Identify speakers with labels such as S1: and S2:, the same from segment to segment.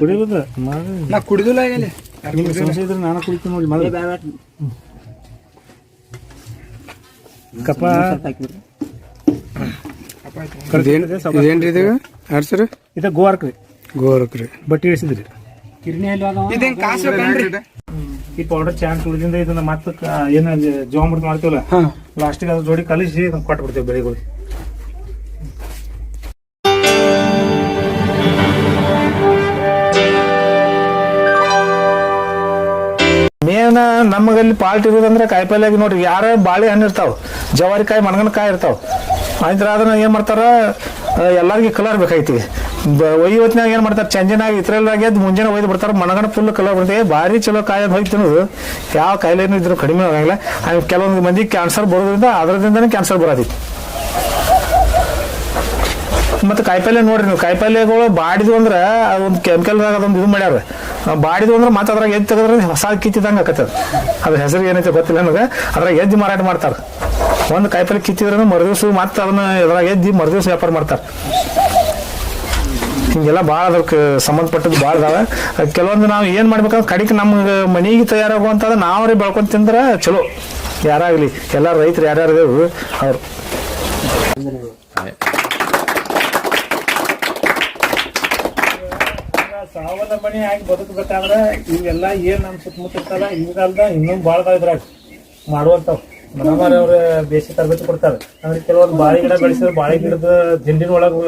S1: ಕುಡಿಯೋದ?
S2: ನಾ ಕುಡಿದಿಲ್ಲ ಇಲ್ಲಿ
S1: ನಿಮ್ಗೆ ಸಮಸ್ಯೆ ಇದ್ರೆ ನಾನು ಕುಡಿತೀನಿ ನೋಡಿ ಮಾಡಿ ಕಪ
S3: ಇದೇನ್ರಿ ಇದು? ಯಾರು ಸರ್?
S1: ಇದು ಗೋವಾರ್ಕ್ ರೀ.
S3: ಗೋವಾರ್ಕ್ ರೀ.
S1: ಬಟ್ಟಿ ಇಳಿಸಿದ್ರಿ.
S2: ಇದೇನ್ ಕಾಸು
S1: ಈ ಪೌಡರ್ ಚಾನ್ಸ್ ಉಳಿದಿಂದ ಇದನ್ನ ಮತ್ತೆ ಏನ ಮಾಡ್ತೀವಲ್ಲ? ಅದ್ರ ಜೋಡಿ ಕಲಿಸಿ ಕೊಟ್ಬಿಡ್ತೇವೆ ಕೊಟ್ಟು ಮೇನ್ ನಮಗಲ್ಲಿ ಪಾಲ್ಟ್ ಇರೋದಂದ್ರೆ ಕಾಯಿಪಲ್ಯಾಗ ನೋಡ್ರಿ, ಯಾರ ಬಾಳೆ ಹಣ್ಣು ಇರ್ತಾವ ಜವಾರಿಕಾಯಿ ಮಣಗನಕಾಯಿ ಇರ್ತಾವ. ಆಯ್ತು ಅದನ್ನ ಏನ್ ಮಾಡ್ತಾರ ಎಲ್ಲಾರ್ಗಿ ಕಲರ್ ಬೇಕಾಯ್ತಿ. ಒಯ್ಯಿ ಹೊತ್ನಾಗ ಏನ್ ಮಾಡ್ತಾರ, ಚಂಜನಾಗಿ ಇದ್ರಲ್ಲಾಗ ಎದ್ದು ಮುಂಜಾನೆ ಒಯ್ದು ಬಿಡ್ತಾರ, ಮಣಗನ ಫುಲ್ ಕಲರ್ ಬರ್ತದೆ ಭಾರಿ ಚಲೋ ಕಾಯಿ ಹೋಗಿ ತಿನ್ನೋದು. ಯಾವ ಕಾಯಿಲೆನೂ ಇದ್ರು ಕಡಿಮೆ ಆಗಂಗಿಲ್ಲ. ಕೆಲವೊಂದು ಮಂದಿ ಕ್ಯಾನ್ಸರ್ ಬರೋದ್ರಿಂದ ಅದರದಿಂದನೇ ಕ್ಯಾನ್ಸರ್ ಬರತೈತಿ ಮತ್ತೆ ಕಾಯಿಪಲ್ಲೆ ನೋಡ್ರಿ ನೀವು. ಕಾಯಿಪಲ್ಯಗಳು ಬಾಡಿದ್ವು ಅಂದ್ರೆ ಅದೊಂದು ಕೆಮಿಕಲ್ದಾಗ ಅದೊಂದು ಇದು ಮಾಡ್ಯಾರ. ಬಾಡಿದ್ವು ಅಂದ್ರೆ ಮತ್ತೆ ಅದ್ರಾಗ ಎದ್ದು ತೆಗೆದ್ರೆ ಹೊಸ ಕಿತ್ತಿದಂಗೆ ಆಕತ್ತದ ಅದ್ರ ಹೆಸರು ಏನೈತೆ ಗೊತ್ತಿಲ್ಲ ನನಗೆ. ಅದ್ರಾಗ ಎದ್ದು ಮಾರಾಟ ಮಾಡ್ತಾರೆ. ಒಂದು ಕಾಯಿಪಲ್ಲೆ ಕಿತ್ತಿದ್ರೆ ಮರುದಿವ್ಸ ಮತ್ತೆ ಅದನ್ನ ಅದ್ರಾಗ ಎದ್ದು ಮರುದಿವ್ಸ ವ್ಯಾಪಾರ ಮಾಡ್ತಾರೆ. ಹಿಂಗೆಲ್ಲ ಭಾಳ ಅದಕ್ಕೆ ಸಂಬಂಧಪಟ್ಟದ್ದು ಭಾಳ ಇದಾವೆ ಅದ್ ಕೆಲವೊಂದು ನಾವು ಏನು ಮಾಡ್ಬೇಕಂದ್ರೆ ಕಡಿಗೆ ನಮ್ಗೆ ಮನೆಗೆ ತಯಾರಾಗುವಂಥದ್ದು ನಾವ್ರಿ ಬೆಳ್ಕೊಂಡು ತಿಂದ್ರೆ ಚಲೋ. ಯಾರಾಗಲಿ, ಎಲ್ಲ ರೈತರು ಯಾರ್ಯಾರು ಅವ್ರು. ಸ್ವಾವಲಂಬನೆ ಆಗಿ ಬದುಕಬೇಕಾದ್ರೆ ಇವೆಲ್ಲ ಏನು ನಮ್ಮ ಸುತ್ತಮುತ್ತ ಇರ್ತಲ್ಲ ಇವಾಗಲ್ದ ಇನ್ನೂ ಭಾಳ ಇದ್ರಾಗ ಮಾಡುವಂಥವು ಮನಮಾರಿ ಅವ್ರ ಬೇಸಿಗೆ ತರಬೇತಿ ಕೊಡ್ತಾರೆ. ಅಂದ್ರೆ ಕೆಲವೊಂದು ಬಾಳೆ ಗಿಡ ಬೆಳೆಸಿದ್ರೆ ಬಾಳೆ ಗಿಡದ ದಿಂಡಿನ ಒಳಗೆ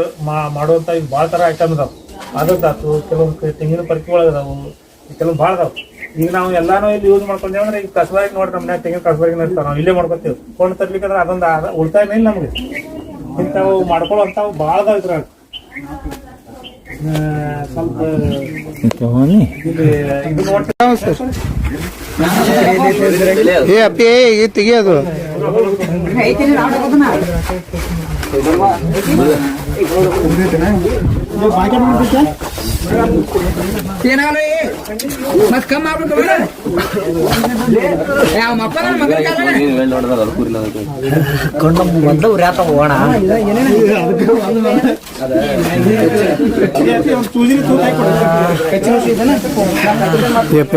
S1: ಮಾಡುವಂಥ ಈಗ ಭಾಳ ಥರ ಐಟಮ್ ಅದಾವೆ ಅದರದ್ದಾತು ಕೆಲವೊಂದು ತೆಂಗಿನ ಪರ್ಕಿ ಒಳಗೆ ಅದಾವು ಕೆಲವೊಂದು ಭಾಳ ಅದಾವೆ ಈಗ ನಾವು ಎಲ್ಲಾನು ಇಲ್ಲಿ ಯೂಸ್ ಮಾಡ್ಕೊಂಡೇವ್ ಅಂದ್ರೆ ಈಗ ಕಸಬಾಗಿ ನೋಡ್ರಿ ನಮ್ಮ ತೆಂಗಿನ ಕಸಬಾಗಿ ಇರ್ತಾವ ನಾವು ಇಲ್ಲೇ ಮಾಡ್ಕೊತೀವಿ. ಕೊಂಡು ತರ್ಲಿಕ್ಕಂದ್ರೆ ಅದೊಂದು ಉಳಿತಾಯ ಇಲ್ಲ ನಮ್ಗೆ. ಇಂಥವು ಮಾಡ್ಕೊಳ್ಳೋ ಭಾಳ ಅದಾವ ಇದ್ರಾಗ. ಸ್ವಲ್ಪ ಇದು ಇದು ನೋಡ್ತೀವಿ
S3: ಏ ಅಪ್ಪಿ ಈ ತೆಗಿಯೋದು.
S2: ಮತ್ ಕಮ್ಮಿ ಆಗ್ಬೇಕು ಮಗನ
S3: ಯಪ್ಪ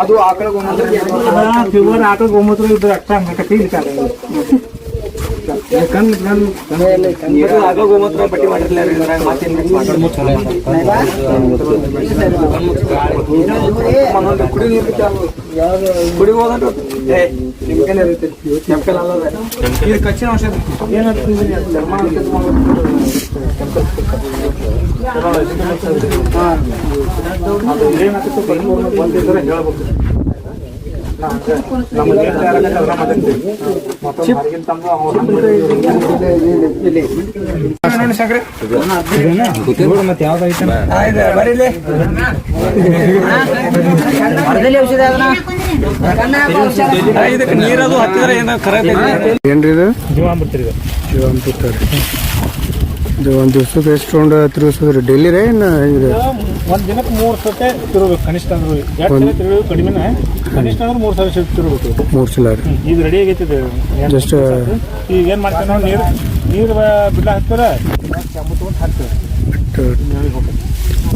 S2: ಅದು ಆಕಳ
S1: ಫೀವರ್ ಆಕಳ ಗೋಮೂತ್ರ ಇದ್ರೆ ಅಷ್ಟ ಕಣ್ ಕಣ್
S2: ಆಕಳ ಗೋಮೂತ್ರ ಪಟ್ಟಿ ಮಾಡಿರ್ಲಿಲ್ಲ ಕುಡಿ ನೀರು ಕುಡಿ ಕೆಮಿಕಲ್ ಇರುತ್ತೆ ಕೆಮಿಕಲ್ ಅಲ್ಲದೆ. ಇದು ಕಚ್ಚಿನ ಔಷಧ
S1: ಏನಾಗ್ತದೆ ಬಂದಿದ್ರೆ ಹೇಳ್ಬೇಕು ನಮಗೆ ಮತ್ತೊಂದು ಹೊರಗಿನ ತಂದು ಅವ್ರು ನೋಡಿ ಸಕ್ರೆ ಮತ್ತೆ ಯಾವ್ದು ಐಟಮ್
S2: ಆಯ್ತು ಬರೀಲಿ. ಇದಕ್ಕೆ ನೀರದು ಹತ್ತಿದ್ರೆ ಏನೋ
S3: ಏನ್ರಿ ಇದು?
S1: ಜೀವಾಮೃತ ಇದು.
S3: ಜೀವಾಮೃತ ರೀ. ಇದು ಒಂದು ದಿವ್ಸಕ್ಕೆ ಎಷ್ಟು ರೌಂಡ್ ತಿರುಗಿಸೋದ್ರಿ ಡೈಲಿ ರೇ? ಏನು ಹೆಂಗ್ರಿ
S1: ಒಂದ್ ದಿನಕ್ಕೆ ಮೂರು ಸತೆ ತಿರುಗಬೇಕು. ಕನಿಷ್ಠ ಅಂದ್ರೆ ಎರಡು ಸಲ ತಿರುಗಬೇಕು ಕಡಿಮೆನೇ. ಕನಿಷ್ಠ ಅಂದ್ರೆ ಮೂರ್ ಸಾವಿರ ಸತಿ ತಿರುಗಬೇಕು.
S3: ಮೂರು ಸಲ ರೀ
S1: ಈಗ ರೆಡಿ ಆಗೈತಿ ಇದು.
S3: Just,
S1: ಈಗ ಏನು ಮಾಡ್ತೀವಿ ನಾವು ನೀರು ನೀರು ಬಿಡ್ಲ ಹಾಕ್ತಾರ? ಕೆಂಪು ತಗೊಂಡು ಹಾಕ್ತಾರೆ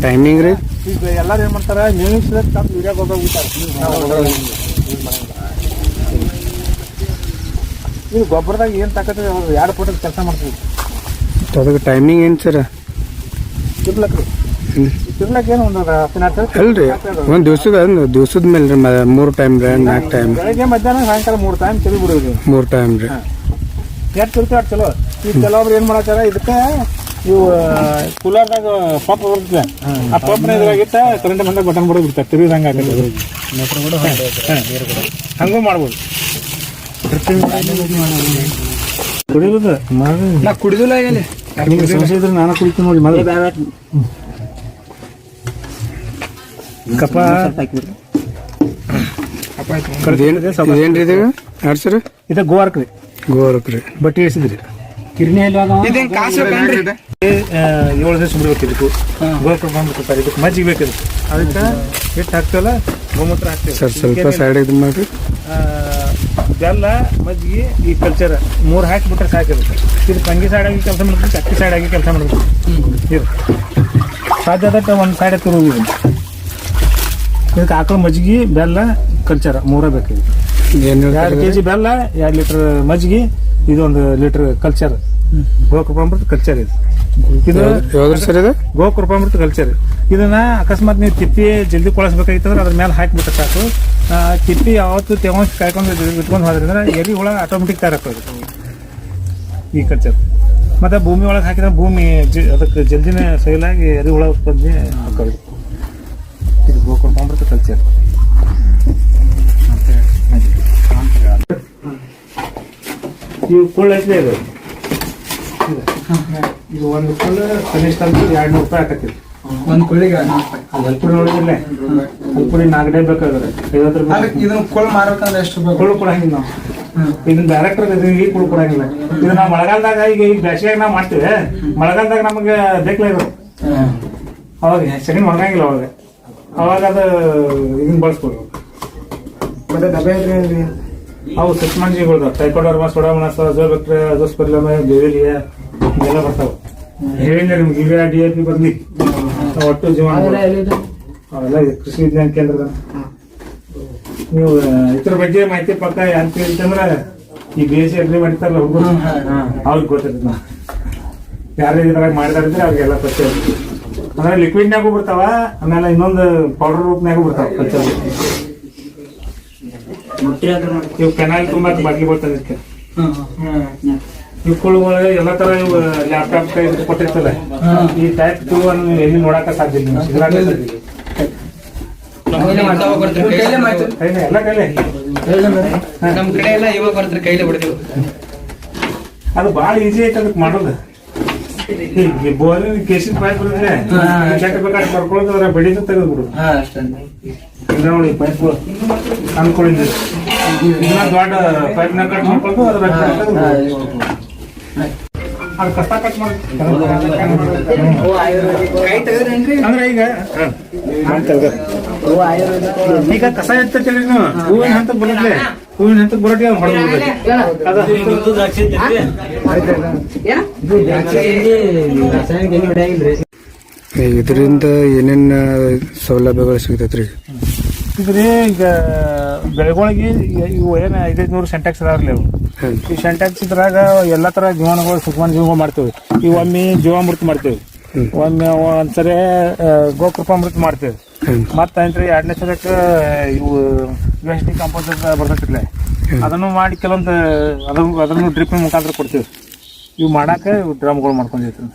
S3: ಟೈಮಿಂಗ್ ರೀ?
S1: ಈಗ ಎಲ್ಲಾರು ಏನು ಮಾಡ್ತಾರೆ? ಮೇವಿಗೆ ಸಲ ತಂದು ಯೂರಿಯಾ ಗೊಬ್ಬರ ಉಗ್ತಾರೆ ನಾವು ಗೊಬ್ಬರ use ಮಾಡಂಗಿಲ್ಲ. ಇದು ಗೊಬ್ಬರದಾಗ ಏನ್ ತಾಕತ್ತೆ ಎರಡು ಫೋಟೋ ಕೆಲಸ ಮಾಡ್ತೀವಿ.
S3: ಅದಕ್ಕೆ ಟೈಮಿಂಗ್ ಏನು ಸರ್?
S1: ತಿರ್ಲಕ್ ರೀ ತಿರ್ಲಕ್ ಏನು ಒಂದು ಹತ್ತಿನ
S3: ಅಲ್ರಿ ಒಂದು ದಿವ್ಸದ ದಿವ್ಸದ ಮೇಲೆ ರೀ ಮೂರು ಟೈಮ್ ರೀ ನಾಲ್ಕು ಟೈಮ್
S1: ಬೆಳಗ್ಗೆ ಮಧ್ಯಾಹ್ನ ಸಾಯಂಕಾಲ ಮೂರು ಟೈಮ್ ತಿರುಗಿ ಬಿಡೋದು
S3: ಮೂರು ಟೈಮ್ ರೀ.
S1: ಎಷ್ಟು ಚಲೋ ಅಷ್ಟು ಚಲೋ. ಈಗ ಕೆಲವೊಬ್ರು ಏನ್ ಮಾಡತ್ತಾರ ಇದಕ್ಕೆ ಇವು ಕೂಲರ್ದಾಗ ಪಂಪ್ ಬರ್ತದೆ. ಆ ಪಂಪ್ನ ಇದ್ರಾಗಿತ್ತ ಕರೆಂಟ್ ಬಂದಾಗ ಬಟನ್ ಬಿಡೋದು ಬಿಡ್ತಾರೆ. ತಿರುಗಿದಂಗೆ ಆಗತ್ತೆ. ಹಂಗೂ ಮಾಡ್ಬೋದು. ಕುಡಿಯೋದು?
S2: ನಾ ಕುಡಿದಿಲ್ಲ
S1: ನಾನು ಕುಡಿತೀನಿ ನೋಡಿ ಮೊದಲು. ಕಪ್ಪ.
S3: ಇದೇನ್ ಇದೇನ್ರಿ ಇದು? ಯಾರು ಸರ್?
S1: ಇದು ಗೋವಾರ್ಕ್ ರೀ.
S3: ಗೋವಾರ್ಕ್ ರೀ.
S1: ಬಟ್ಟಿ ಇಳಿಸಿದ್ರಿ. ಏಳು ದಿವಸ ಬಿಡ್ಬೇಕು ಇದಕ್ಕೂ ಗೋಕುಳ ಬಂದ್ಬಿಡ್ತಾರೆ ಇದಕ್ಕೆ ಮಜ್ಜಿಗೆ ಬೇಕಿದೆ ಅದಕ್ಕೆ ಹಿಟ್ಟು ಹಾಕ್ತಲ್ಲ ಗೋಮೂತ್ರ ಹಾಕ್ತೀವಿ
S3: ಸರ್ ಸ್ವಲ್ಪ ಸೈಡ್ ಇದು
S1: ಮಾಡಿ ಬೆಲ್ಲ ಮಜ್ಜಿಗೆ ಈ ಕಲ್ಚರ್ ಮೂರು ಹಾಕಿಬಿಟ್ರೆ ಸಾಕಿರುತ್ತೆ ಇದು ತಂಗಿ ಸೈಡ್ ಆಗಿ ಕೆಲಸ ಮಾಡ್ಬೇಕು ಅಕ್ಕಿ ಸೈಡ್ ಆಗಿ ಕೆಲಸ ಮಾಡ್ಬೇಕು. ಇದು. ಸಾಧ್ಯ ಆದಟ್ಟು ಒಂದು ಸೈಡ್ ಇದಕ್ಕೆ ಆಕಳ ಮಜ್ಜಿಗೆ ಬೆಲ್ಲ ಕಲ್ಚರ ಮೂರ ಬೇಕು ಇದು
S3: ಏನ್
S1: ಎರಡು ಕೆ ಜಿ ಬೆಲ್ಲ ಎರಡು ಲೀಟರ್ ಮಜ್ಜಿಗೆ ಇದೊಂದು ಲೀಟರ್ ಕಲ್ಚರ್ ಗೋಕೃಪಾಮೃತ ಕಲ್ಚರ್ ಇದು. ಇದು ಗೋಕೃಪಾಮೃತ ಕಲ್ಚರ್ ಇದನ್ನ ಅಕಸ್ಮಾತ್ ನೀವು ತಿಪ್ಪಿ ಜಲ್ದಿ ಕೊಳಸ್ಬೇಕಾಗಿತ್ತಂದ್ರೆ ಅದ್ರ ಮೇಲೆ ಹಾಕ್ಬಿಟ್ಟು ಸಾಕು. ತಿಪ್ಪಿ ಯಾವತ್ತು ತೇವಾಂಶ ಕಾಯ್ಕೊಂಡು ಇಟ್ಕೊಂಡು ಹೋದ್ರಿಂದ ಎರಿ ಹುಳ ಆಟೋಮೆಟಿಕ್ ತಯಾರಾಗ್ತದೆ ಈ ಕಲ್ಚರ್ ಮತ್ತೆ ಭೂಮಿ ಒಳಗೆ ಹಾಕಿದ್ರೆ ಭೂಮಿ ಅದಕ್ಕೆ ಜಲ್ದಿನೇ ಸೈಲಾಗಿ ಎರಿ ಹುಳ ಉತ್ಪತ್ತಿ ಹಾಕೋದು ಇದು ಗೋಕೃಪಾಮೃತ ಕಲ್ಚರ್ ಇವು ಕುಳ್ಳು ಐತೆ ಇದು ಇದು. ಇದು ಒಂದು ಕುಳ್ಳು ಕನಿಷ್ಠ ಅಂತ ಎರಡು ನೂರು ರೂಪಾಯಿ ಹಾಕತ್ತೀವಿ
S2: ಒಂದ್ ಕುಳ್ಳಿಗೆ
S1: ಅಲ್ಪುಡಿ ನೋಡಿದಿಲ್ಲ ಅಲ್ಪುಡಿ ನಾಲ್ಕು ಡೇ ಬೇಕಾದ್ರೆ ಐವತ್ತು ರೂಪಾಯಿ.
S2: ಅದಕ್ಕೆ ಇದನ್ನ ಕೊಳ್ ಮಾರ್ಬೇಕಂದ್ರೆ ಎಷ್ಟು ರೂಪಾಯಿ
S1: ಕುಳ್ಳು ಕೊಡಂಗಿಲ್ಲ ನಾವು. ಇದನ್ನ ಡೈರೆಕ್ಟರ್ ಈಗ ಕುಳ್ಳು ಕೊಡಂಗಿಲ್ಲ. ಇದು ನಾವು ಮಳೆಗಾಲದಾಗ ಈಗ ಈಗ ಬೇಸಿಗೆಯಾಗ ನಾವು ಮಾಡ್ತೀವಿ. ಮಳೆಗಾಲದಾಗ ನಮಗೆ ಬೇಕಲ್ಲ ಇದು. ಅವಾಗ ಸೆಕೆಂಡ್ ಮಳಗಂಗಿಲ್ಲ ಅವಾಗ. ಅವಾಗ ಅದು ಇದನ್ನ ಬಳಸ್ಬೋದು.
S2: ಮತ್ತೆ ಡಬ್ಬೆ ಐತ್ರಿ
S1: ಅವು ಸಸ್ಮಾಂಜಿಗಳು ಟೈಕೋಡರ್ಮಾ ಸೊಡಾಮನಸ್ ಅಜೋಬೆಕ್ಟ್ರೆ ಅಜೋಸ್ಪೆರ್ಲಮ ಬೇವಿಲಿಯ ಇವೆಲ್ಲ ಬರ್ತಾವೆ. ಹೇಳಿದ್ರೆ ನಿಮ್ಗೆ ಇವೆ ಡಿ ಎ ಪಿ ಬರ್ಲಿ. ಒಟ್ಟು ಜೀವನ ಅವೆಲ್ಲ ಕೃಷಿ ವಿಜ್ಞಾನ ಕೇಂದ್ರದ. ನೀವು ಇದ್ರ ಬಗ್ಗೆ ಮಾಹಿತಿ ಪಕ್ಕ ಅಂತ ಅಂತಂದ್ರೆ ಈ ಬಿ ಎಸ್ ಸಿ ಅಗ್ರಿ ಮಾಡಿರ್ತಾರಲ್ಲ ಹುಡುಗರು. ಅವ್ರಿಗೆ ಗೊತ್ತಿರ್ತದ ಯಾರೇ ಇದ್ರಾಗ ಮಾಡಿದಾರಿದ್ರೆ ಅವ್ರಿಗೆಲ್ಲ ಇರುತ್ತೆ. ಅಂದ್ರೆ ಲಿಕ್ವಿಡ್ನಾಗೂ ಬರ್ತಾವ ಆಮೇಲೆ ಇನ್ನೊಂದು ಪೌಡರ್ ರೂಪ್ನಾಗೂ ಬರ್ತಾವ ಕಲ್ಚರ್ ಇವು ಕೆನಾಲ್ ತುಂಬಾ ಬಾಟ್ಲಿ ಬರ್ತದೆ ಇದಕ್ಕೆ. ಇವುಗಳು ಎಲ್ಲ ತರ ಇವು ಲ್ಯಾಪ್ಟಾಪ್ ಕೈ ಇದು ಕೊಟ್ಟಿರ್ತಲ್ಲ ಈ ಟೈಪ್ ಟೂ ಅನ್ನು ಎಲ್ಲಿ ನೋಡಕ ಸಾಧ್ಯ ಎಲ್ಲ ಕೈಲೇ
S2: ನಮ್ ಕಡೆ ಎಲ್ಲ ಇವಾಗ ಬರ್ತಾರೆ ಕೈಲೇ ಬಿಡ್ತೀವಿ
S1: ಅದು ಭಾಳ ಈಸಿ ಐತೆ ಅದಕ್ಕೆ ಮಾಡೋದು. ಈ ಬೋರಿನ ಕೇಸಿನ ಪೈಪ್ ಇರುತ್ತೆ ಕೆಟ್ಟ ಬೇಕಾದ್ರೆ ಬರ್ಕೊಳ್ಳೋದು ಅದ್ರ ಬೆಡಿದು ತೆಗೆದ್ಬಿಡು. ಇಲ್ಲ ನೋಡಿ ಪೈಪ್ ಅನ್ಕೊಂಡಿದ್ದು ಇದನ್ನ ದೊಡ್ಡ ಪೈಪ್ನ ಕಟ್ ಮಾಡ್ಕೊಂಡು ಅದ್ರ ಅಂದ್ರೆ ಈಗ ಈಗ ಕಸ ನೀವು ಹೂವಿನ ಹಂತ ಬರುತ್ತೆ ಹೂವಿನ ಹಂತ
S3: ಇದರಿಂದ ಏನೇನು ಸೌಲಭ್ಯಗಳು ಸಿಗ್ತೈತ್ರಿ?
S1: ಇದ್ರಿ ಈಗ ಬೆಳಗೊಳಗೆ ಇವು ಏನು ಐದೈದು ನೂರು ಸೆಂಟ್ಯಾಕ್ಸ್ ಅದಾವ್ರಲ್ಲ ಇವು.
S3: ಹ್ಮ್.
S1: ಈ ಸೆಂಟ್ಯಾಕ್ಸ್ ಇದ್ರಾಗ ಎಲ್ಲಾ ತರ ಜೀವನಗಳು ಸೂಕ್ಷ್ಮ ಜೀವನ ಮಾಡ್ತೇವೆ. ಈ ಒಮ್ಮೆ ಜೀವಾಮೃತ ಮಾಡ್ತೇವೆ. ಒಮ್ಮೆ ಒಂದ್ಸರಿ ಗೋಕೃಪಾಮೃತ ಮಾಡ್ತೇವೆ. ಮತ್ತೆ ಏನ್ರಿ ಎರಡನೇ ಸಲಕ್ಕೆ ಇವು ಯು ಎಸ್ ಡಿ ಕಾಂಪೋಸ್ ಬರ್ತೈತಿಲ್ಲ ಅದನ್ನು ಮಾಡಿ ಕೆಲವೊಂದು ಅದನ್ನು ಅದನ್ನು ಡ್ರಿಪ್ ಮುಖಾಂತರ ಕೊಡ್ತೇವೆ. ಇವು ಮಾಡಾಕ ಇವು ಡ್ರಮ್ಗಳು ಮಾಡ್ಕೊಂಡಿರ್ತೀವಿ.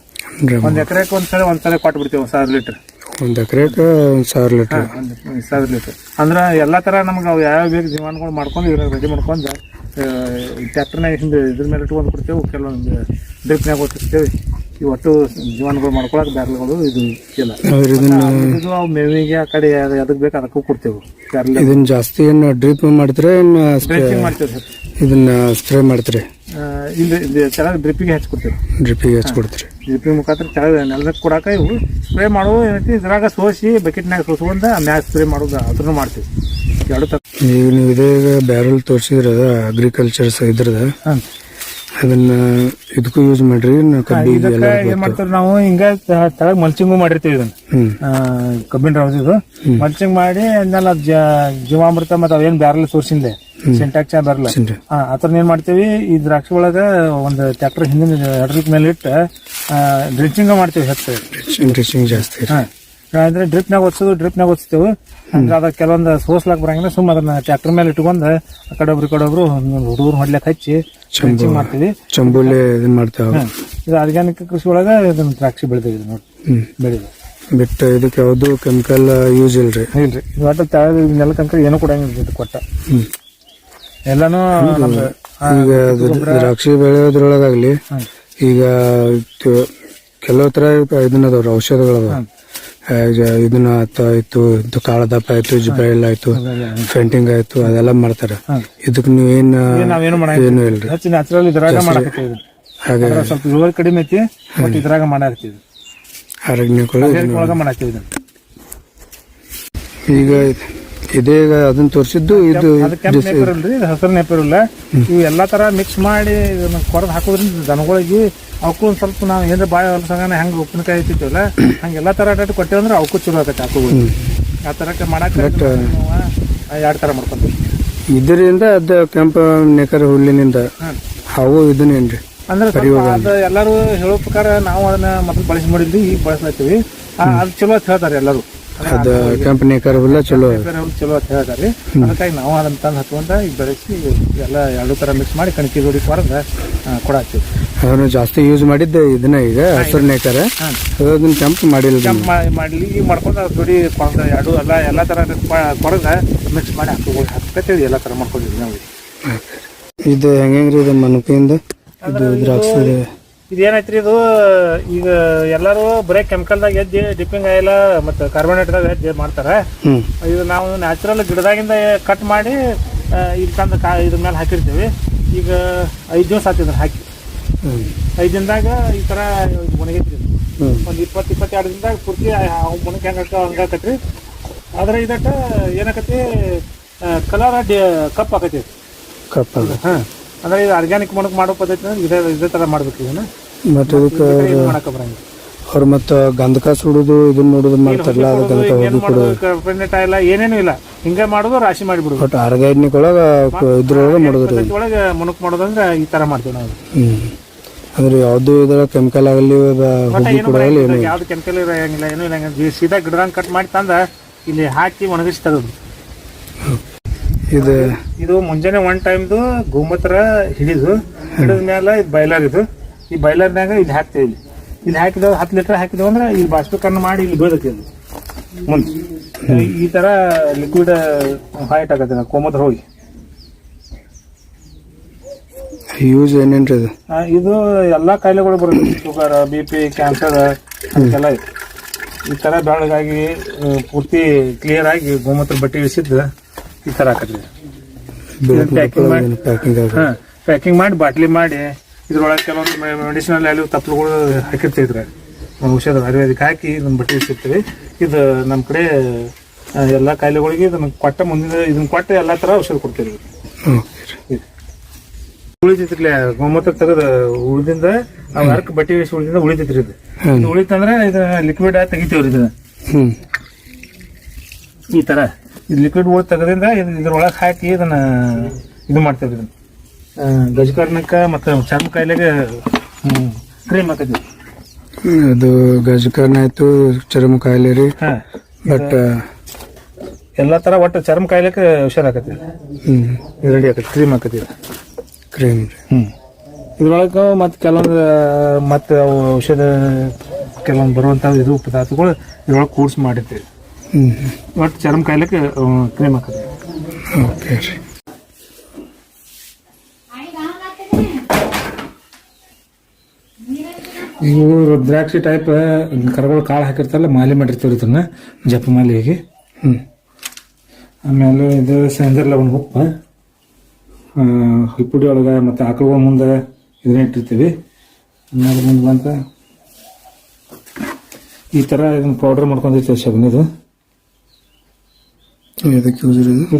S1: ಒಂದು ಎಕರೆಗೆ ಒಂದ್ಸರಿ ಒಂದ್ಸರಿ ಕೊಟ್ಟು ಬಿಡ್ತೇವೆ ಒಂದ್ ಸಾವಿರ ಲೀಟರ್.
S3: ಒಂದ್ ಎಕರೆಗೆ ಒಂದು ಸಾವಿರ ಲೀಟರ್.
S1: ಒಂದು ಸಾವಿರ ಲೀಟರ್. ಅಂದ್ರೆ ಎಲ್ಲಾ ತರ ನಮ್ಗೆ ಅವು ಯಾವ ಬೇಕು ಜೀವನಗಳು ಮಾಡ್ಕೊಂಡು ಇವ್ರಿಗೆ ರೆಡಿ ಮಾಡ್ಕೊಂಡು ಟ್ರ್ಯಾಕ್ಟರ್ನಾಗ ಹಿಂದೆ ಇದ್ರ ಮೇಲೆ ಇಟ್ಕೊಂಡು ಕೊಡ್ತೇವೆ ಕೆಲವೊಂದು ಡ್ರಿಪ್ನಾಗ ಓದಿಸ್ತೇವೆ ಈ ಒಟ್ಟು ಜೀವನಗಳು ಮಾಡ್ಕೊಳಕ್ಕೆ ಬ್ಯಾರ್ಲ್ಗಳು ಇದು ಇಲ್ಲ. ಇದು ಅವು ಮೇವಿಗೆ ಆ ಕಡೆ ಅದಕ್ಕೆ ಬೇಕು ಅದಕ್ಕೂ ಕೊಡ್ತೇವೆ. ಬ್ಯಾರ್ಲ್
S3: ಇದನ್ನ ಜಾಸ್ತಿ ಏನು ಡ್ರಿಪ್ ಮಾಡ್ತಾರೆ ಏನು ಸ್ಪ್ರೇ
S1: ಮಾಡ್ತೇವೆ
S3: ಇದನ್ನ ಸ್ಪ್ರೇ ಮಾಡ್ತಾರೆ?
S1: ಇಲ್ಲಿ ಚೆನ್ನಾಗಿ ಕೆಳಗೆ ಡ್ರಿಪ್ಪಿಗೆ ಹಚ್ಕೊಡ್ತೇವೆ
S3: ಡ್ರಿಪ್ಪಿಗೆ ಹಚ್ಕೊಡ್ತೀರಿ
S1: ಡ್ರಿಪ್ಪಿಂಗ್ ಮುಖಾಂತರ ಕೆಳಗೆ ನೆಲಕ್ಕೆ ಕೊಡಾಕ ಇವು ಸ್ಪ್ರೇ ಮಾಡುವ ಏನೈತಿ ಇದ್ರಾಗ ಸೋಸಿ ಬಕೆಟ್ನಾಗ ಸೋಸ್ಕೊಂಡು ಮ್ಯಾಚ್ ಸ್ಪ್ರೇ ಮಾಡೋದು ಅದನ್ನು ಮಾಡ್ತೀವಿ. ಎರಡು ತರ
S3: ಈಗ ನೀವು ಇದೇ ಬ್ಯಾರಲ್ ತೋರಿಸಿದ್ರದ ಅಗ್ರಿಕಲ್ಚರ್ ಇದ್ರದ. ಅದನ್ನ ಇದಕ್ಕೂ ಯೂಸ್ ಮಾಡ್ರಿ
S1: ಕಬ್ಬಿ
S3: ಎಲ್ಲ
S1: ಏನ್ ಮಾಡ್ತೀವಿ ನಾವು ಹಿಂಗ ತೆಳಗ್ ಮಲ್ಚಿಂಗು ಮಾಡಿರ್ತೀವಿ ಇದನ್ನ. ಕಬ್ಬಿನ ರೌಸ್ ಇದು ಮಲ್ಚಿಂಗ್ ಮಾಡಿ ಅದನ್ನೆಲ್ಲ ಜೀವಾಮೃತ ಮತ್ತೆ ಅವೇನ್ ಬ್ಯಾರಲ್ ತೋರಿಸಿಂದೆ ಸಿಂಟ್ಯಾಕ್ಸ್ ಬರಲ್ಲ. ಆತರ ಏನ್ ಮಾಡ್ತೀವಿ ಈ ದ್ರಾಕ್ಷಿ ಒಳಗ ಒಂದು ಟ್ರ್ಯಾಕ್ಟರ್ ಹಿಂದಿನ ಹೆಡ್ರಿಕ್ ಮೇಲೆ ಇಟ್ಟು ಡ್ರಿಚಿಂಗ್ ಮಾಡ್ತೀವಿ ಹೆಚ್ಚು.
S3: ಡ್ರಿಚಿಂಗ್ ಜಾಸ್ತಿ.
S1: ಹಾ. ಅಂದ್ರೆ ಡ್ರಿಪ್ನಾಗ ಓದಿಸೋದು ಡ್ರಿಪ್ನಾಗ ಓದಿಸ್ತೇವೆ ಅಂದ್ರೆ ಅದ ಕೆಲವೊಂದು ಸೋಸ್ಲಾಕ್ ಬರಂಗಿಲ್ಲ ಸುಮ್ಮ ಅದನ್ನ ಟ್ರ್ಯಾಕ್ಟರ್ ಮೇಲೆ ಇಟ್ಕೊಂಡು ಆ ಕಡೆ ಒಬ್ರು ಕಡೆ ಒಬ್ರು ಹುಡುಗರು ಹೊಡ್ಲಿಕ್ಕೆ ಹಚ್ಚಿ ಮಾಡ್ತೀವಿ.
S3: ಚಂಬುಲಿ ಇದನ್ನ ಮಾಡ್ತೇವೆ
S1: ಇದು ಆರ್ಗ್ಯಾನಿಕ್ ಕೃಷಿ ಒಳಗ ಇದನ್ನ ದ್ರಾಕ್ಷಿ ಬೆಳಿತೀವಿ ನೋಡಿ ಬೆಳಿದು.
S3: ಬಿಟ್ಟು ಇದಕ್ಕೆ ಯಾವುದು ಕೆಮಿಕಲ್ ಯೂಸ್ ಇಲ್ರಿ.
S1: ಇಲ್ರಿ. ಇದು ಒಟ್ಟು ತೆಳಗ ನೆಲಕ್ಕಂಕ ಏನು ಕೊಡಂಗಿಲ್ಲ ಇದು ಕೊಟ್ಟ. ಎಲ್ಲಾನು
S3: ಈಗ ದ್ರಾಕ್ಷಿ ಬೆಳೆಯೋದ್ರೊಳಗಾಗ್ಲಿ ಈಗ ಕೆಲವು ತರ ಇದನ್ನ ಔಷಧಗಳು ಇದನ್ನ ಆಯ್ತು ಇದು ಕಾಳದಪ್ಪ ಆಯ್ತು ಜಿಬ್ರೈಲ್ ಆಯ್ತು ಫೆಂಟಿಂಗ್ ಆಯ್ತು ಅದೆಲ್ಲ ಮಾಡ್ತಾರ. ಇದಕ್ ನೀವೇನ್ ಏನು ಇಲ್ರಿ
S1: ಹೆಚ್ಚು ನ್ಯಾಚುರಲ್ ಇದ್ರಾಗ ಮಾಡಕತ್ತೀವಿ
S3: ಹಾಗೆ.
S1: ಸ್ವಲ್ಪ ಇಳುವರಿ ಕಡಿಮೆ ಐತಿ ಬಟ್ ಇದ್ರಾಗ ಮಾಡಾಕತ್ತೀವಿ
S3: ಆರೋಗ್ಯ
S1: ಒಳಗ ಇದನ್ನ.
S3: ಈಗ ಇದೇ ಈಗ ಅದನ್ನ ತೋರಿಸಿದ್ದು ಇದು
S1: ಹಸಿರು ನೇಪರ್ ಇಲ್ಲ ಇವು ಎಲ್ಲಾ ತರ ಮಿಕ್ಸ್ ಮಾಡಿ ಇದನ್ನ ಕೊರದ್ ಹಾಕೋದ್ರಿಂದ ದನಗಳಿಗೆ ಅವಕ್ಕೂ ಒಂದ್ ಸ್ವಲ್ಪ ನಾವು ಏನ್ರ ಬಾಳೆ ಹೊಲಸಂಗಾನ ಹೆಂಗೆ ಉಪ್ಪಿನಕಾಯಿ ಹಂಗೆ ಎಲ್ಲಾ ತರ ಅಡ್ಡ ಕೊಟ್ಟೇವ್ ಅಂದ್ರೆ ಅವಕ್ಕೂ ಚಲೋ ಆಗತ್ತೆ ಹಾಕೋಗಳು ಆ ತರಕ್ಕೆ ಮಾಡಾಕ ಎರಡು ತರ ಮಾಡ್ಕೊಂತೀವಿ
S3: ಇದರಿಂದ ಅದು ಕೆಂಪು ನೇಕರ ಹುಲ್ಲಿನಿಂದ ಅವು ಇದನ್ನೇನ್ರಿ
S1: ಅಂದ್ರೆ ಅದು ಎಲ್ಲರೂ ಹೇಳೋ ಪ್ರಕಾರ ನಾವು ಅದನ್ನ ಮೊದಲು ಬಳಸಿ ಮಾಡಿದ್ವಿ ಈಗ ಬಳಸ್ಲತ್ತೀವಿ. ಅದು ಚಲೋ ಅಂತ ಹೇಳ್ತಾರೆ ಎಲ್ಲರೂ.
S3: ಅದು ಕೆಂಪು ನೇಕರ ಹುಲ್ಲ ಚಲೋ.
S1: ಚಲೋ ಅಂತ ಹೇಳ್ತಾರೆ. ಅದಕ್ಕಾಗಿ ನಾವು ಅದನ್ನ ತಂದು ಹತ್ಕೊಂಡ ಈಗ ಬೆಳೆಸಿ ಎಲ್ಲ ಎರಡು ತರ ಮಿಕ್ಸ್ ಮಾಡಿ ಕಣಕಿ ಜೋಡಿ ಹೊರಗ ಕೊಡಾಕ್ತೀವಿ
S3: ಅದನ್ನ ಜಾಸ್ತಿ ಯೂಸ್ ಮಾಡಿದ್ದೆ ಇದನ್ನ ಈಗ ಹಸಿರು ನೇಕರ ಅದನ್ನ ಕೆಂಪು ಮಾಡಿಲ್ಲ
S1: ಕೆಂಪು ಮಾಡಲಿ ಮಾಡ್ಕೊಂಡು ಜೋಡಿ ಕೊರಗ ಎರಡು ಎಲ್ಲ ಎಲ್ಲ ಥರ ಕೊರಗ ಮಿಕ್ಸ್ ಮಾಡಿ ಹಾಕೋಬೋದು ಹಾಕ್ತೇವೆ ಎಲ್ಲ ಥರ ಮಾಡ್ಕೊಂಡಿದ್ವಿ ನಾವು
S3: ಇದು ಹೆಂಗ್ರಿ ಇದು ಮನುಕಿಯಿಂದ ಇದು ದ್ರಾಕ್ಷಿ
S1: ಇದೇನೈತ್ರಿ ಇದು? ಈಗ ಎಲ್ಲರೂ ಬರೇ ಕೆಮಿಕಲ್ದಾಗ ಎದ್ದು ಡಿಪ್ಪಿಂಗ್ ಆಯಿಲ್ ಮತ್ತು ಕಾರ್ಬೋನೇಟ್ದಾಗ ಎದ್ದು ಮಾಡ್ತಾರೆ. ಇದು ನಾವು ನ್ಯಾಚುರಲ್ ಗಿಡದಾಗಿಂದ ಕಟ್ ಮಾಡಿ ಇಲ್ಲಿ ತಂದು ಕಾ ಇದ್ರ ಮೇಲೆ ಹಾಕಿರ್ತೀವಿ. ಈಗ ಐದು ದಿವಸ ಆತಿದ್ರ ಹಾಕಿ. ಐದು ದಿನದಾಗ ಈ ತರ ಒಣಗೈತ್ರಿ ಒಂದ್ ಇಪ್ಪತ್ ಇಪ್ಪತ್ತು ಇಪ್ಪತ್ತೆರಡು ದಿನದಾಗ ಪೂರ್ತಿ ಮುಣಕ್ಕೆ ಹೆಂಗೆ ಹಂಗಾಕತ್ರಿ ಆದ್ರೆ ಇದಟ್ಟ ಏನಾಕತಿ ಕಲರ್ ಕಪ್ ಆಕತಿ
S3: ಕಪ್ಪಲ್ಲ
S1: ಹಾಂ. ಅಂದ್ರೆ ಇದು ಆರ್ಗ್ಯಾನಿಕ್ ಮುಣಕ್ ಮಾಡೋ ಪದ್ಧತಿ ಇದೇ ಇದೇ ಥರ ಮಾಡ್ಬೇಕು ಇದನ್ನ.
S3: ಮತ್ತೆ
S1: ಮಾಡಕ್ಕೆ ಬರಂಗಿಲ್ಲ.
S3: ಅವ್ರು ಮತ್ತ ಗಂಧಕ ಸುಡುದು ಇದನ್ನ ನೋಡುದು ಮಾಡ್ತಾರಲ್ಲ ಅದು ಗಂಧಕ ಹೋಗಿ
S1: ಮಾಡೋದು ಇಲ್ಲ ಏನೇನು ಇಲ್ಲ. ಹಿಂಗೆ ಮಾಡೋದು ರಾಶಿ ಮಾಡಿಬಿಡುದು.
S3: ಆರ್ಗ್ಯಾನಿಕ್ ಒಳಗ ಇದ್ರೊಳಗ ಮಾಡೋದ್ರಿ
S1: ಪದ್ಧತಿ ಒಳಗೆ ಮುನುಕ್ ಮಾಡೋದಂದ್ರೆ ಈ ತರ ಮಾಡ್ತೀವಿ ನಾವು.
S3: ಅಂದ್ರೆ ಯಾವ್ದು ಇದ್ರ ಕೆಮಿಕಲ್ ಆಗಲಿ
S1: ಹೋಗಿ
S3: ಕೂಡ ಆಗಲಿ ಏನು
S1: ಯಾವ್ದು ಕೆಮಿಕಲ್ ಇರಂಗಿಲ್ಲ ಏನು ಇಲ್ಲ. ಸೀದಾ ಗಿಡದಂಗ್ ಕಟ್ ಮಾಡಿ ತಂದ ಇಲ್ಲಿ ಹಾಕಿ ಒಣಗಿಸಿ ತೆಗೆದು
S3: ಇದು
S1: ಇದು ಮುಂಜಾನೆ ಒನ್ ಟೈಮ್ದು ಗೋಮೂತ್ರ ಹಿಡಿದು ಹಿಡಿದ ಮೇಲೆ ಇದು ಬೈಲರ್ ಇದು. ಈ ಬೈಲರ್ನಾಗ ಇಲ್ಲಿ ಹಾಕ್ತೇವೆ ಇಲ್ಲಿ. ಇಲ್ಲಿ ಹಾಕಿದ ಹತ್ತು ಲೀಟರ್ ಹಾಕಿದೆವು ಅಂದ್ರೆ ಇಲ್ಲಿ ಬಾಷ್ಪೀಕರಣ ಮಾಡಿ ಇಲ್ಲಿ ಬೀಳತ್ತೆ ಇಲ್ಲಿ. ಮುಂದೆ. ಈ ತರ ಲಿಕ್ವಿಡ್ ಹೈಟ್ ಆಗತ್ತೆ ಕೋಮದ್ರ ಹೋಗಿ.
S3: ಯೂಸ್ ಏನೇನ್ರಿ ಇದು?
S1: ಎಲ್ಲಾ ಕಾಯಿಲೆಗಳು ಬರುತ್ತೆ. ಶುಗರ್ ಬಿ ಪಿ ಕ್ಯಾನ್ಸರ್ ಅದಕ್ಕೆಲ್ಲ ಇದೆ. ಈ ತರ ಬೆಳಗಾಗಿ ಪೂರ್ತಿ ಕ್ಲಿಯರ್ ಆಗಿ ಗೋಮೂತ್ರ ಬಟ್ಟೆ ಇಳಿಸಿದ್ದು ಈ ತರ ಹಾಕತ್ರಿ ಪ್ಯಾಕಿಂಗ್ ಮಾಡಿ
S3: ಪ್ಯಾಕಿಂಗ್
S1: ಮಾಡಿ ಬಾಟ್ಲಿ ಮಾಡಿ ಇದ್ರೊಳಗೆ ಕೆಲವೊಂದು ಮೆಡಿಸಿನಲ್ ವ್ಯಾಲ್ಯೂ ತಪ್ಪಲುಗಳು ಹಾಕಿರ್ತಿದ್ರೆ ಔಷಧ ಆಯುರ್ವೇದಿಕ್ ಹಾಕಿ ನಮ್ಮ ಬಟ್ಟೆ ಇಳಿಸಿರ್ತೀವಿ ಇದು ನಮ್ಮ ಕಡೆ ಎಲ್ಲ ಕಾಯಿಲೆಗಳಿಗೆ ಇದನ್ನ ಕೊಟ್ಟ ಮುಂದಿನ ಇದನ್ನ ಕೊಟ್ಟ ಎಲ್ಲಾ ತರ ಔಷಧ ಕೊಡ್ತೀವಿ ಉಳಿತೈತ್ರಿ ಗೋಮೂತ್ರ ತೆಗೆದ ಉಳಿದಿಂದ ಅವ್ ಹರ್ಕ್ ಬಟ್ಟೆ ಇಳಿಸಿ ಉಳಿದಿಂದ ಉಳಿತೈತ್ರಿ ಇದು. ಇದು ಉಳಿತಂದ್ರ ಇದು ಲಿಕ್ವಿಡ್ ತೆಗಿತೀವ್ರಿ ಇದನ್ನ. ಈ ತರ. ಇದು ಲಿಕ್ವಿಡ್ ಉಳಿದ ತೆಗದಿಂದ ಇದು ಇದ್ರೊಳಗೆ ಹಾಕಿ ಇದನ್ನ ಇದು ಮಾಡ್ತೇವ್ರಿ ಇದನ್ನ. ಗಜಕರ್ಣಕ್ಕ ಮತ್ತು ಚರ್ಮ ಕಾಯಿಲೆಗೆ ಕ್ರೀಮ್ ಹಾಕಿದ್ವಿ.
S3: ಅದು ಗಜಕರ್ಣ ಆಯ್ತು ಚರ್ಮ ಕಾಯಿಲೆ ರೀ.
S1: ಹಾ.
S3: ಬಟ್
S1: ಎಲ್ಲ ಥರ ಒಟ್ಟು ಚರ್ಮ ಕಾಯಿಲೆಗೆ ಹುಷಾರು
S3: ಹ್ಮ್.
S1: ಇದು ರೆಡಿ ಹಾಕತ್ತೀವಿ ಕ್ರೀಮ್ ಹಾಕತ್ತೀವಿ
S3: ಕ್ರೀಮ್ ರೀ
S1: ಹ್ಮ್. ಇದ್ರೊಳಗೆ ಮತ್ತೆ ಕೆಲವೊಂದು ಮತ್ತು ಅವು ಔಷಧ ಕೆಲವೊಂದು ಬರುವಂತ ಇದು ಪದಾರ್ಥಗಳು ಇದ್ರೊಳಗೆ ಕೂಡ್ಸ್ ಮಾಡಿರ್ತೀವಿ
S3: ಹ್ಮ್.
S1: ಒಟ್ಟು ಚರ್ಮ ಕಾಯಿಲೆಗೆ ಕ್ರೀಮ್ ಹಾಕತ್ತೆ
S3: ಓಕೆ ರೀ.
S1: ಇವು ರುದ್ರಾಕ್ಷಿ ಟೈಪ್ ಕರಗಳು ಕಾಳು ಹಾಕಿರ್ತಾರಲ್ಲ ಮಾಲೆ ಮಾಡಿರ್ತೀವಿ ಇದನ್ನ ಜಪ ಮಾಲೆಗೆ.
S3: ಹ್ಮ್.
S1: ಆಮೇಲೆ ಇದು ಸಂಜರ್ ಲವಣ ಉಪ್ಪು. ಹುಲ್ಪುಡಿ ಒಳಗೆ ಮತ್ತು ಆಕಳುಗಳ ಮುಂದೆ ಇದನ್ನ ಇಟ್ಟಿರ್ತೀವಿ. ಆಮೇಲೆ ಮುಂದೆ ಬಂತ ಈ ಥರ ಇದನ್ನ ಪೌಡರ್ ಮಾಡ್ಕೊಂಡಿರ್ತೀವಿ ಸಗಣಿದು
S3: ಇದಕ್ಕೆ ಯೂಸ್ ಇದು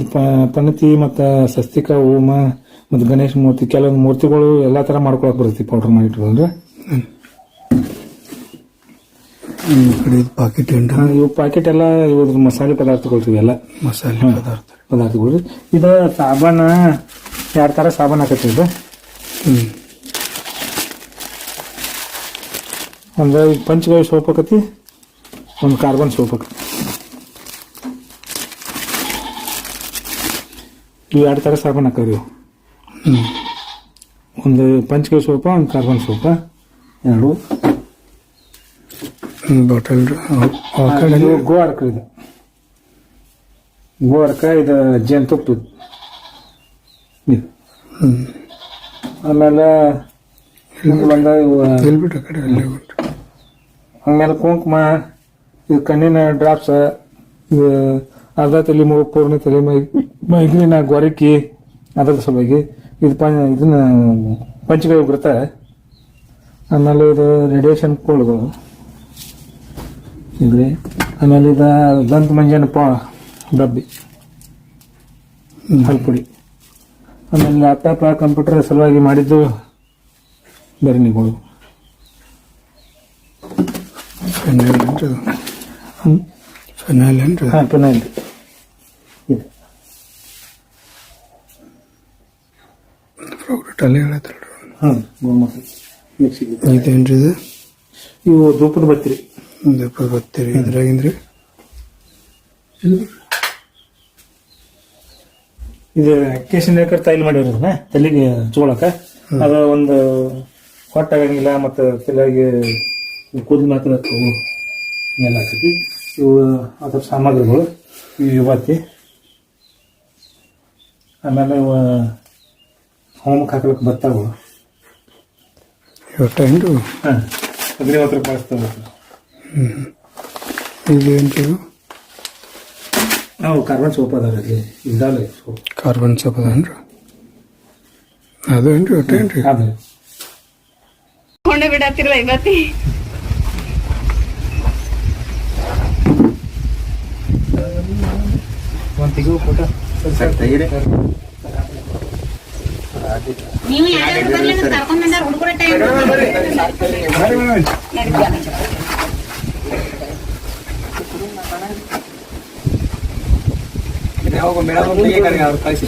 S1: ಪಣತಿ ಮತ್ತು ಸಸ್ತಿಕ ಓಮ ಮತ್ತು ಗಣೇಶ ಮೂರ್ತಿ ಕೆಲವೊಂದು ಮೂರ್ತಿಗಳು ಎಲ್ಲ ಥರ ಮಾಡ್ಕೊಳಕ್ಕೆ ಬರುತ್ತೆ ಪೌಡರ್ ಮಾಡಿ
S3: ಕಡೆ ಪಾಕೆಟ್
S1: ಇವು ಪ್ಯಾಕೆಟ್ ಎಲ್ಲ ಇವ್ರದ್ದು ಮಸಾಲೆ ಪದಾರ್ಥಗಳು ಎಲ್ಲ.
S3: ಮಸಾಲೆ ಪದಾರ್ಥ.
S1: ಪದಾರ್ಥಗಳು. ಇದು ಸಾಬಾನ ಎರಡು ಥರ ಸಾಬಾನ್ ಹಾಕತ್ತೀವಿ ಇದು?
S3: ಹ್ಮ್.
S1: ಒಂದು ಪಂಚಗಾಯಿ ಸೋಪ್ ಹಾಕತಿ ಒಂದು ಕಾರ್ಬನ್ ಸೋಪ್ ಹಾಕತಿ ಇವು ಎರಡು ಥರ ಸಾಬಾನ್ ಹಾಕೋರಿ ಇವು? ಒಂದು ಪಂಚಗಾಯಿ ಸೋಪ ಒಂದು ಕಾರ್ಬನ್ ಸೋಪ ಎರಡು.
S3: ಬಾಟಲ್ ಆ ಕಡೆ
S1: ಇದು ಗೋ ಅರ್ಕ ಇದು. ಅರ್ಕ ಇದು. ಆಮೇಲೆ
S3: ಕಡೆ ಅಲ್ಲೇ
S1: ಆಮೇಲೆ ಕುಂಕುಮ ಇದು ಕಣ್ಣಿನ ಡ್ರಾಪ್ಸ್ ಇದು ಅರ್ಧ ತಲೆ ಮೂರು ಪೂರ್ಣ ತಲೆ ಮೈ ಮೈಗ್ರಿನ ಗೊರಕಿ ಅದರ ಸಲುವಾಗಿ ಇದು ಪಂಚ ಇದನ್ನ ಪಂಚಗಳು ಬರ್ತಾರೆ ಆಮೇಲೆ ಇದು ರೇಡಿಯೇಷನ್ ಕೋಳ್ಗಳು. ಇದ್ರಿ ಆಮೇಲೆ ಇದು ದಂತ ಮಂಜನ ಪಾ ಡಬ್ಬಿ ಹಲ್ಪುಡಿ. ಆಮೇಲೆ ಲ್ಯಾಪ್ಟಾಪ್ ಕಂಪ್ಯೂಟರ್ ಸಲುವಾಗಿ ಮಾಡಿದ್ದು ಬರೀನಿಗಳು
S3: ಫೆನೈಲ್ ಏನ್ರಿ ಫೆನೈಲ್
S1: ಹಾಂ ಪೆನೈಲ್ ಇದು.
S3: ಅಲ್ಲೇ ಹೇಳತ್ತಲ್ರಿ
S1: ಹಾಂ ಗೋಮೂತ್ರ
S3: ಇದೇನ್ರಿ ಇದು?
S1: ಇವು ಧೂಪದ ಬತ್ತಿರಿ.
S3: ದಪ್ಪ ಗೊತ್ತೀರಿ ಇದ್ರಾಗಿಂದ್ರಿ?
S1: ಇದು ಕೇಶನ್ ಏಕರ್ ತೈಲ್ ಮಾಡಿರೋದನ್ನ ತಲೆಗೆ ಚೋಳಕ ಅದ ಒಂದು ಹೊಟ್ಟಾಗಂಗಿಲ್ಲ ಮತ್ತು ತಲೆಗೆ ಕೂದಲು ಮಾತ್ರ ಎಲ್ಲ ಆಗ್ತೈತಿ? ಇವು ಅದರ ಸಾಮಗ್ರಿಗಳು ಇವು ಯುವತಿ. ಆಮೇಲೆ ಇವ ಹೋಮಕ್ಕೆ ಹಾಕ್ಲಿಕ್ಕೆ ಬರ್ತಾವು.
S3: ಇವತ್ತು ಏನ್ರಿ?
S1: ಹಾಂ ಅಗ್ನಿಹೋತ್ರ ಬಳಸ್ತಾವೆ
S3: ಇದು ಏನು ಇದು
S1: ನಾವು ಕಾರ್ಬನ್ ಸೋಪ್ ಅದಾವ ಅಲ್ಲಿ ಇದ್ದಾವೆ ಸೋಪ್
S3: ಕಾರ್ಬನ್ ಸೋಪ್ ಅದೇನ್ರಿ ಅದು ಏನ್ರಿ ಒಟ್ಟ ಏನ್ರಿ
S1: ಅದು.
S4: ಕೊಂಡೆ ಬಿಡತ್ತಿರ್ಲ ಇವತ್ತಿ.
S1: ಒಂದು ತೆಗಿವು ಫೋಟೋ
S4: ನೀವು ಯಾರು ಬರ್ಲಿ ಕರ್ಕೊಂಡ್ ಬಂದಾರ ಹುಡುಗರ ಟೈಮ್
S2: ಯಾವಾಗ ಮೇಡಮ್ ಕಳಿಸಿ